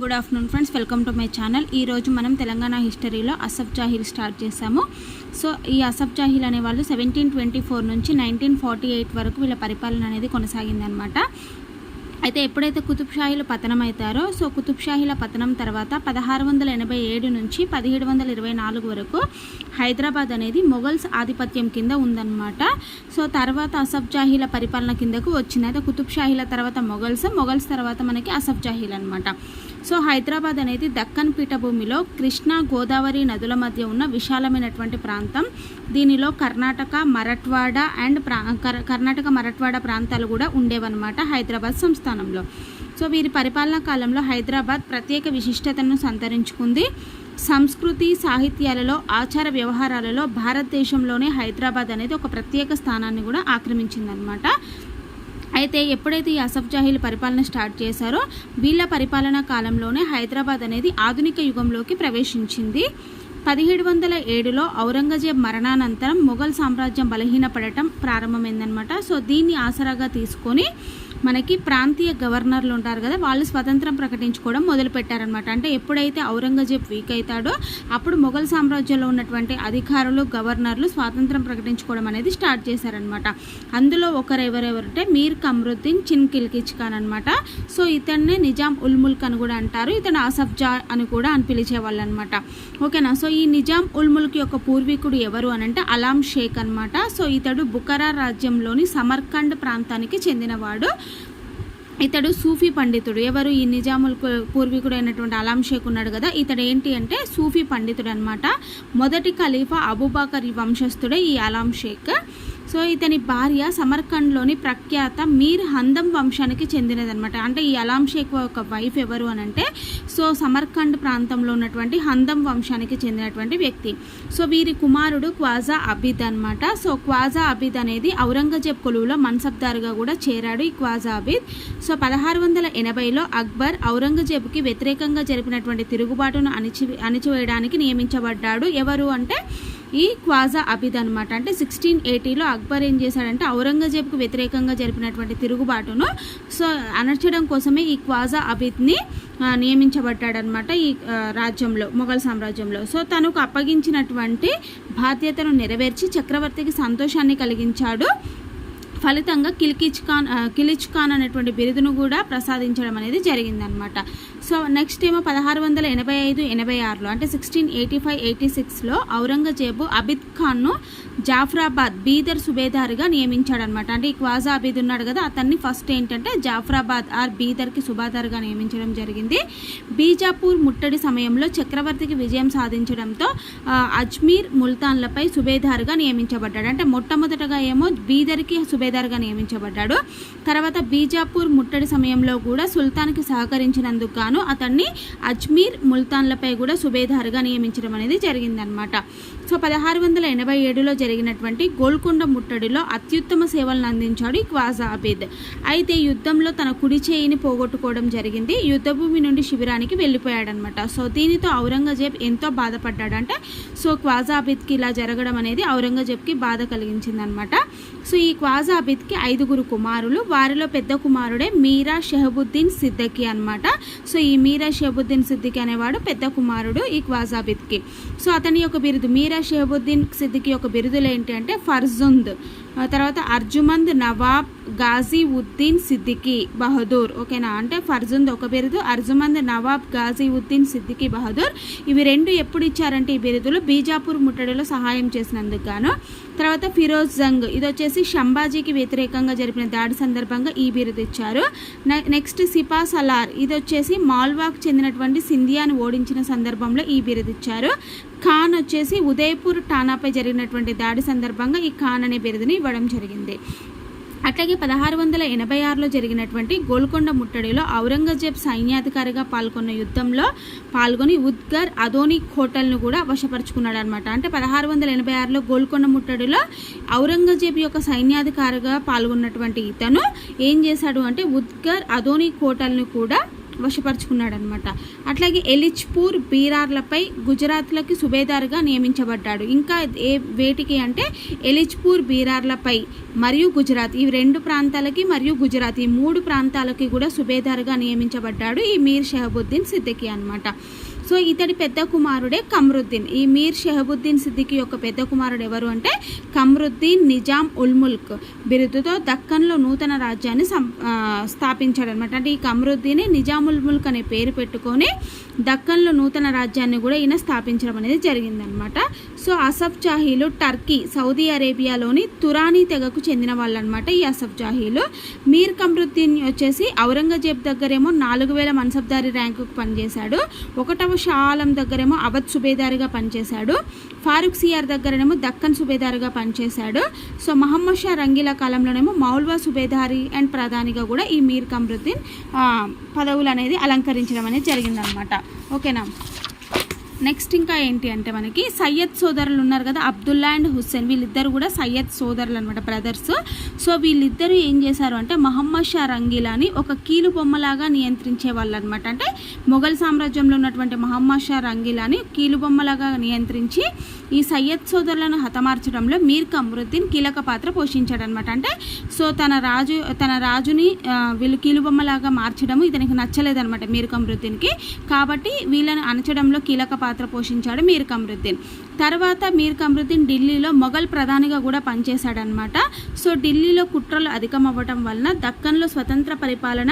Good afternoon friends welcome to my channel ఈరోజు మనం తెలంగాణ హిస్టరీలో అసఫ్ జాహిల్ స్టార్ట్ చేసాము సో ఈ అసఫ్ జాహిల్ అనే వాళ్ళు సెవెంటీన్ ట్వంటీ ఫోర్ నుంచి నైన్టీన్ ఫార్టీ ఎయిట్ వరకు వీళ్ళ పరిపాలన అనేది కొనసాగిందనమాట అయితే ఎప్పుడైతే కుతుబ్ షాహీలు పతనం అవుతారో సో కుతుబ్షాహీల పతనం తర్వాత పదహారు వందల ఎనభై ఏడు నుంచి పదిహేడు వందల ఇరవై నాలుగు వరకు హైదరాబాద్ అనేది మొఘల్స్ ఆధిపత్యం కింద ఉందన్నమాట. సో తర్వాత అసఫ్ జాహీల పరిపాలన కిందకు వచ్చింది. అయితే కుతుబ్ షాహీల తర్వాత మొఘల్స్ మొఘల్స్ తర్వాత మనకి అసఫ్ జాహీల్ అనమాట సో హైదరాబాద్ అనేది దక్కన్ పీఠభూమిలో కృష్ణా గోదావరి నదుల మధ్య ఉన్న విశాలమైనటువంటి ప్రాంతం. దీనిలో కర్ణాటక మరట్వాడ అండ్ ప్రా కర్ణాటక మరట్వాడ ప్రాంతాలు కూడా ఉండేవన్నమాట హైదరాబాద్ సంస్థానంలో. సో వీరి పరిపాలనా కాలంలో హైదరాబాద్ ప్రత్యేక విశిష్టతను సంతరించుకుంది. సంస్కృతి సాహిత్యాలలో ఆచార వ్యవహారాలలో భారతదేశంలోనే హైదరాబాద్ అనేది ఒక ప్రత్యేక స్థానాన్ని కూడా ఆక్రమించిందనమాట అయితే ఎప్పుడైతే ఈ అసఫ్ జాహీల్ పరిపాలన స్టార్ట్ చేశారో వీళ్ళ పరిపాలనా కాలంలోనే హైదరాబాద్ అనేది ఆధునిక యుగంలోకి ప్రవేశించింది. పదిహేడు వందల ఏడులో ఔరంగజేబ్ మరణానంతరం మొఘల్ సామ్రాజ్యం బలహీనపడటం ప్రారంభమైందనమాట సో దీన్ని ఆసరాగా తీసుకొని మనకి ప్రాంతీయ గవర్నర్లు ఉంటారు కదా వాళ్ళు స్వతంత్రం ప్రకటించుకోవడం మొదలుపెట్టారనమాట అంటే ఎప్పుడైతే ఔరంగజేబ్ వీక్ అవుతాడో అప్పుడు మొఘల్ సామ్రాజ్యంలో ఉన్నటువంటి అధికారులు గవర్నర్లు స్వాతంత్రం ప్రకటించుకోవడం అనేది స్టార్ట్ చేశారనమాట అందులో ఒకరు ఎవరెవరంటే మీర్ కమరుద్దీన్ చిన్ కిల్కిచ్ ఖాన్ అనమాట సో ఇతన్నే నిజాం ఉల్ ముల్క్ అని కూడా అంటారు. ఇతను అసఫ్ జా అని కూడా అని పిలిచేవాళ్ళు అనమాట ఓకేనా? సో ఈ నిజాం ఉల్ ముల్క్ యొక్క పూర్వీకుడు ఎవరు అని అంటే అలాం షేక్ అనమాట సో ఇతడు బుకరా రాజ్యంలోని సమర్కండ్ ప్రాంతానికి చెందినవాడు. ఇతడు సూఫీ పండితుడు. ఎవరు? ఈ నిజాముల్ పూర్వీకుడు అయినటువంటి అలాం షేక్ ఉన్నాడు కదా. ఇతడు ఏంటి అంటే సూఫీ పండితుడు అనమాట మొదటి ఖలీఫా అబుబాకర్ వంశస్థుడే ఈ అలాం షేక్. సో ఇతని భార్య సమర్కండ్లోని ప్రఖ్యాత మీర్ హందం వంశానికి చెందినదనమాట అంటే ఈ అలాం షేక్ యొక్క వైఫ్ ఎవరు అని అంటే సో సమర్కండ్ ప్రాంతంలో ఉన్నటువంటి హందం వంశానికి చెందినటువంటి వ్యక్తి. సో వీరి కుమారుడు క్వాజా అబిద్ అనమాట సో క్వాజా అబిద్ అనేది ఔరంగజేబ్ కొలువులో మన్సబ్దారుగా కూడా చేరాడు ఈ క్వాజా అబిద్. సో పదహారు వందల ఎనభైలో అక్బర్ ఔరంగజేబ్కి వ్యతిరేకంగా జరిపినటువంటి తిరుగుబాటును అణిచి అణిచివేయడానికి నియమించబడ్డాడు. ఎవరు అంటే ఈ క్వాజా అబిద్ అనమాట అంటే సిక్స్టీన్ ఎయిటీలో అక్బర్ ఏం చేశాడంటే ఔరంగజేబ్కు వ్యతిరేకంగా జరిపినటువంటి తిరుగుబాటును సో అణర్చడం కోసమే ఈ క్వాజా అబిద్ని నియమించబడ్డాడనమాట ఈ రాజ్యంలో మొఘల్ సామ్రాజ్యంలో. సో తనకు అప్పగించినటువంటి బాధ్యతను నెరవేర్చి చక్రవర్తికి సంతోషాన్ని కలిగించాడు. ఫలితంగా కిలికిచ్ ఖాన్ కిలిచ్ ఖాన్ అనేటువంటి బిరుదును కూడా ప్రసాదించడం అనేది జరిగిందనమాట సో నెక్స్ట్ ఏమో పదహారు వందల ఎనభై ఐదు ఎనభై ఆరులో అంటే సిక్స్టీన్ ఎయిటీ ఫైవ్ ఎయిటీ సిక్స్లో ఔరంగజేబు అబిద్ ఖాన్ను జాఫ్రాబాద్ బీదర్ సుబేదార్గా నియమించాడనమాట అంటే ఈ క్వాజా అబిద్ ఉన్నాడు కదా అతన్ని ఫస్ట్ ఏంటంటే జాఫ్రాబాద్ ఆర్ బీదర్కి సుబాదార్గా నియమించడం జరిగింది. బీజాపూర్ ముట్టడి సమయంలో చక్రవర్తికి విజయం సాధించడంతో అజ్మీర్ ముల్తాన్లపై సుబేదార్గా నియమించబడ్డాడు. అంటే మొట్టమొదటగా ఏమో బీదర్కి సుబేదార్గా నియమించబడ్డాడు. తర్వాత బీజాపూర్ ముట్టడి సమయంలో కూడా సుల్తాన్కి సహకరించినందుకు గాను అతన్ని అజ్మీర్ ముల్తాన్లపై కూడా సుబేదార్గా నియమించడం అనేది జరిగిందనమాట. సో పదహారు వందల ఎనభై ఏడులో జరిగినటువంటి గోల్కొండ ముట్టడిలో అత్యుత్తమ సేవలను అందించాడు ఈ క్వాజా అబీద్. అయితే యుద్ధంలో తన కుడి చేయిని పోగొట్టుకోవడం జరిగింది. యుద్ధభూమి నుండి శిబిరానికి వెళ్ళిపోయాడనమాట సో దీనితో ఔరంగజేబ్ ఎంతో బాధపడ్డాడంటే. సో క్వాజా అబీద్కి ఇలా జరగడం అనేది ఔరంగజేబ్కి బాధ కలిగించిందనమాట సో ఈ క్వాజా అబీద్కి ఐదుగురు కుమారులు వారిలో పెద్ద కుమారుడే మీరా షెహబుద్దీన్ సిద్దకి అనమాట సో ఈ మీరా షెహబుద్దీన్ సిద్దికి అనేవాడు పెద్ద కుమారుడు ఈ క్వాజాబిద్కి సో అతని యొక్క బిరుదు మీరా షేబుద్దీన్ సిద్దికి యొక్క బిరుదులు ఏంటి అంటే ఫర్జుంద్. తర్వాత అర్జుమంద్ నవాబ్ గాజీ ఉద్దీన్ సిద్దికి బహదూర్. ఓకేనా? అంటే ఫర్జుంద్ ఒక బిరుదు. అర్జుమంద్ నవాబ్ గాజీ ఉద్దీన్ సిద్దికి బహదూర్. ఇవి రెండు ఎప్పుడు ఇచ్చారంటే ఈ బిరుదులు? బీజాపూర్ ముట్టడిలో సహాయం చేసినందుకు గాను. తర్వాత ఫిరోజ్ జంగ్. ఇది వచ్చేసి షంబాజీకి వ్యతిరేకంగా జరిపిన దాడి సందర్భంగా ఈ బిరుదు ఇచ్చారు. నెక్స్ట్ సిపా సలార్. ఇది వచ్చేసి మాల్వాకు చెందినటువంటి సింధియాను ఓడించిన సందర్భంలో ఈ బిరుదు ఇచ్చారు. ఖాన్ వచ్చేసి ఉదయపూర్ ఠానాపై జరిగినటువంటి దాడి సందర్భంగా ఈ ఖాన్ అనే బిరుదుని ఇవ్వడం జరిగింది. అట్లాగే పదహారు వందల ఎనభై ఆరులో జరిగినటువంటి గోల్కొండ ముట్టడిలో ఔరంగజేబ్ సైన్యాధికారిగా పాల్గొన్న యుద్ధంలో పాల్గొని ఉద్గర్ అదోని హోటల్ను కూడా వశపరుచుకున్నాడు అనమాట అంటే పదహారు వందల ఎనభై ఆరులో గోల్కొండ ముట్టడిలో ఔరంగజేబ్ యొక్క సైన్యాధికారిగా పాల్గొన్నటువంటి ఇతను ఏం చేశాడు అంటే ఉద్గర్ అదోని కోటల్ను కూడా వశపరుచుకున్నాడు అనమాట అట్లాగే ఎలిచ్పూర్ బీరార్లపై గుజరాత్లకి సుబేదారుగా నియమించబడ్డాడు. ఇంకా ఏ వేటికి అంటే ఎలిచ్పూర్ బీరార్లపై మరియు గుజరాత్. ఈ రెండు ప్రాంతాలకి మరియు గుజరాత్. ఈ మూడు ప్రాంతాలకి కూడా సుబేదారుగా నియమించబడ్డాడు ఈ మీర్ షహబుద్దీన్ సిద్దికి అనమాట సో ఇతడి పెద్ద కుమారుడే కమ్రుద్దీన్. ఈ మీర్ షెహబుద్దీన్ సిద్దికి యొక్క పెద్ద కుమారుడు ఎవరు అంటే కమ్రుద్దీన్ నిజాం ఉల్ముల్క్ బిరుదుతో దక్కన్లో నూతన రాజ్యాన్ని సం స్థాపించాడు అనమాట అంటే ఈ కమ్రుద్దీన్ నిజాం ఉల్ ముల్క్ అనే పేరు పెట్టుకొని దక్కన్లో నూతన రాజ్యాన్ని కూడా ఈయన స్థాపించడం అనేది జరిగిందనమాట సో అసఫ్ జాహీలు టర్కీ సౌదీ అరేబియాలోని తురానీ తెగకు చెందిన వాళ్ళు అనమాట ఈ అసఫ్ జాహీలు. మీర్ కమ్రుద్దీన్ వచ్చేసి ఔరంగజేబ్ దగ్గరేమో నాలుగు వేల మన్సబ్దారి ర్యాంకుకు పనిచేశాడు. ఒకటవ షా ఆలం దగ్గరేమో అవధ్ సుబేదారిగా పనిచేశాడు. ఫారూక్ సిఆర్ దగ్గరనేమో దక్కన్ సుబేదారిగా పనిచేశాడు. సో మహమ్మద్ షా రంగీల కాలంలోనేమో మౌల్వా సుబేదారి అండ్ ప్రధానిగా కూడా ఈ మీర్ కమ్రుద్దీన్ పదవులు అనేది అలంకరించడం అనేది జరిగిందనమాట ఓకేనా? నెక్స్ట్ ఇంకా ఏంటి అంటే మనకి సయ్యద్ సోదరులు ఉన్నారు కదా అబ్దుల్లా అండ్ హుస్సేన్. వీళ్ళిద్దరు కూడా సయ్యద్ సోదరులు అనమాట బ్రదర్స్ సో వీళ్ళిద్దరూ ఏం చేశారు అంటే మహమ్మద్ షా రంగీలాని ఒక కీలు బొమ్మలాగా నియంత్రించే వాళ్ళు అనమాట అంటే మొఘల్ సామ్రాజ్యంలో ఉన్నటువంటి మహమ్మద్ షా రంగీలాని కీలు బొమ్మలాగా నియంత్రించి ఈ సయ్యద్ సోదరులను హతమార్చడంలో మీర్ కమరుద్దీన్ కీలక పాత్ర పోషించాడనమాట అంటే సో తన రాజు తన రాజుని వీళ్ళు కీలుబొమ్మలాగా మార్చడము ఇతనికి నచ్చలేదనమాట మీర్ కమరుద్దీన్కి. కాబట్టి వీళ్ళని అణచడంలో కీలక పాత్ర పోషించాడు మీర్ కమరుద్దీన్. తర్వాత మీర్ కమరుద్దీన్ ఢిల్లీలో మొఘల్ ప్రధానిగా కూడా పనిచేశాడనమాట సో ఢిల్లీలో కుట్రలు అధికం అవ్వటం వలన దక్కన్లో స్వతంత్ర పరిపాలన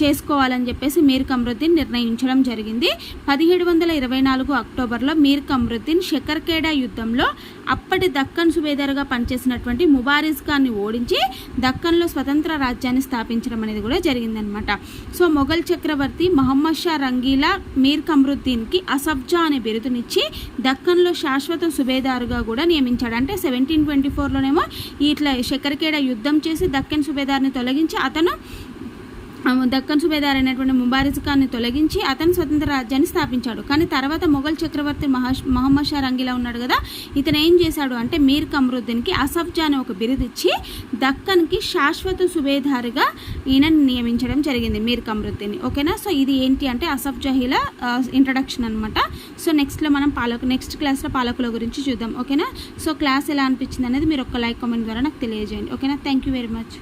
చేసుకోవాలని చెప్పేసి మీర్ కమరుద్దీన్ నిర్ణయించడం జరిగింది. పదిహేడు వందల ఇరవై నాలుగు అక్టోబర్లో మీర్ కమరుద్దీన్ షకర్కేడా యుద్ధంలో అప్పటి దక్కన్ సుబేదారుగా పనిచేసినటువంటి ముబారిజ్ ఖాన్ని ఓడించి దక్కన్లో స్వతంత్ర రాజ్యాన్ని స్థాపించడం అనేది కూడా జరిగిందనమాట సో మొఘల్ చక్రవర్తి మహమ్మద్ షా రంగీలా మీర్ కమరుద్దీన్కి అసబ్జా అనే బిరుదునిచ్చి దక్కన్లో శాశ్వత సుబేదారుగా కూడా నియమించాడు. అంటే సెవెంటీన్ ట్వంటీ ఫోర్లోనేమో ఇట్లా షకర్కేడ యుద్ధం చేసి దక్కన్ సుబేదార్ని తొలగించి అతను దక్కన్ సుబేదార్ అయినటువంటి ముబారిజ్ ఖాన్ని తొలగించి అతను స్వతంత్ర రాజ్యాన్ని స్థాపించాడు. కానీ తర్వాత మొఘల్ చక్రవర్తి మహా మహమ్మద్ షా రంగిలా ఉన్నాడు కదా. ఇతను ఏం చేశాడు అంటే మీర్ కమరుద్దీన్కి అసఫ్జా అనే ఒక బిరుదు ఇచ్చి దక్కన్కి శాశ్వత సుబేదారిగా ఈయన నియమించడం జరిగింది మీర్ కమరుద్దీన్ ఓకేనా? సో ఇది ఏంటి అంటే అసఫ్ జహీల ఇంట్రడక్షన్ అనమాట సో నెక్స్ట్లో మనం పాలకు నెక్స్ట్ క్లాస్లో పాలకుల గురించి చూద్దాం. ఓకేనా? సో క్లాస్ ఎలా అనిపించింది అనేది మీరు ఒక లైక్ కామెంట్ ద్వారా నాకు తెలియజేయండి. ఓకేనా? Thank you very much.